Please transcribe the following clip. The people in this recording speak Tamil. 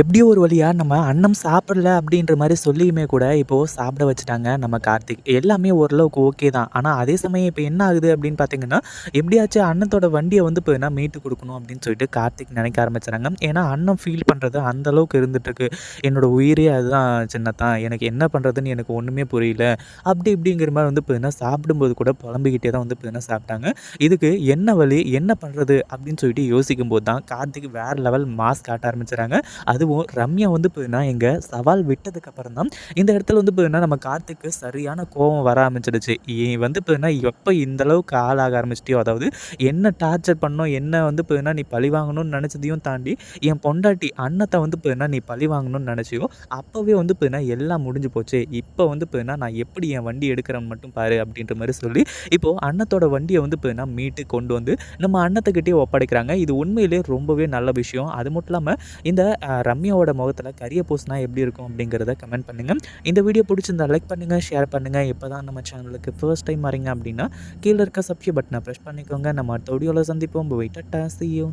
எப்படியோ ஒரு வழியாக நம்ம அன்னம் சாப்பிடல அப்படின்ற மாதிரி சொல்லியுமே கூட இப்போது சாப்பிட வச்சுட்டாங்க நம்ம கார்த்திக். எல்லாமே ஓரளவுக்கு ஓகே தான். ஆனால் அதே சமயம் இப்போ என்ன ஆகுது அப்படின்னு பார்த்தீங்கன்னா எப்படியாச்சும் அண்ணத்தோட வண்டியை வந்து இப்போ என்ன மீட்டு கொடுக்கணும் அப்படின்னு சொல்லிட்டு கார்த்திக் நினைக்க ஆரம்பிச்சுறாங்க. ஏன்னா அண்ணன் ஃபீல் பண்ணுறது அந்த அளவுக்கு இருந்துட்டுருக்கு. என்னோடய உயிரே அதுதான் சின்னத்தான். எனக்கு என்ன பண்ணுறதுன்னு எனக்கு ஒன்றுமே புரியல. அப்படி இப்படிங்கிற மாதிரி வந்து இப்போ என்ன சாப்பிடும்போது கூட புலம்பிக்கிட்டே தான் வந்து இப்போ என்ன சாப்பிட்டாங்க. இதுக்கு என்ன வழி என்ன பண்ணுறது அப்படின்னு சொல்லிட்டு யோசிக்கும் போது தான் கார்த்திக் வேறு லெவல் மாஸ்க் காட்ட ஆரம்பிச்சுறாங்க. அதுவும் ரம்யா வந்து பார்த்தீங்கன்னா எங்கள் சவால் விட்டதுக்கப்புறம் தான் இந்த இடத்துல வந்து பார்த்தீங்கன்னா நம்ம கார்த்திக்கு சரியான கோபம் வர ஆரம்பிச்சிடுச்சு. வந்து பார்த்தீங்கன்னா எப்போ இந்த அளவுக்கு ஆளாக ஆரம்பிச்சிட்டியோ அதாவது என்ன டார்ச்சர் பண்ணோம் என்ன வந்து பார்த்தீங்கன்னா நீ பழி வாங்கணும்னு நினச்சதையும் தாண்டி என் பொண்டாட்டி அன்னத்தை வந்து பார்த்தீங்கன்னா நீ பழி வாங்கணும்னு நினச்சியோ அப்போவே வந்து பார்த்தீங்கன்னா எல்லாம் முடிஞ்சு போச்சு. இப்போ வந்து பார்த்தீங்கன்னா நான் எப்படி என் வண்டி எடுக்கிறேன்னு மட்டும் பாரு அப்படின்ற மாதிரி சொல்லி இப்போது அன்னத்தோட வண்டியை வந்து பார்த்தீங்கன்னா மீட்டு கொண்டு வந்து நம்ம அன்னத்துக்கிட்டே ஒப்படைக்கிறாங்க. இது உண்மையிலே ரொம்பவே நல்ல விஷயம். அது மட்டும் இல்லாமல் இந்த ரம்யாவோட முகத்தில் கரிய பூசினா எப்படி இருக்கும் அப்படிங்கிறத கமெண்ட் பண்ணுங்கள் இந்த வீடியோ பிடிச்சிருந்தா லைக் பண்ணுங்கள் ஷேர் பண்ணுங்கள் இப்போ தான் நம்ம சேனலுக்கு ஃபர்ஸ்ட் டைம் வரீங்க அப்படின்னா கீழே இருக்க சப்ஸ்கிரைப் பட்டனை ப்ரெஸ் பண்ணிக்கோங்க. நம்ம அடுத்த வீடியோவில் சந்திப்போம். போய் டட்டா தேங்க் யூ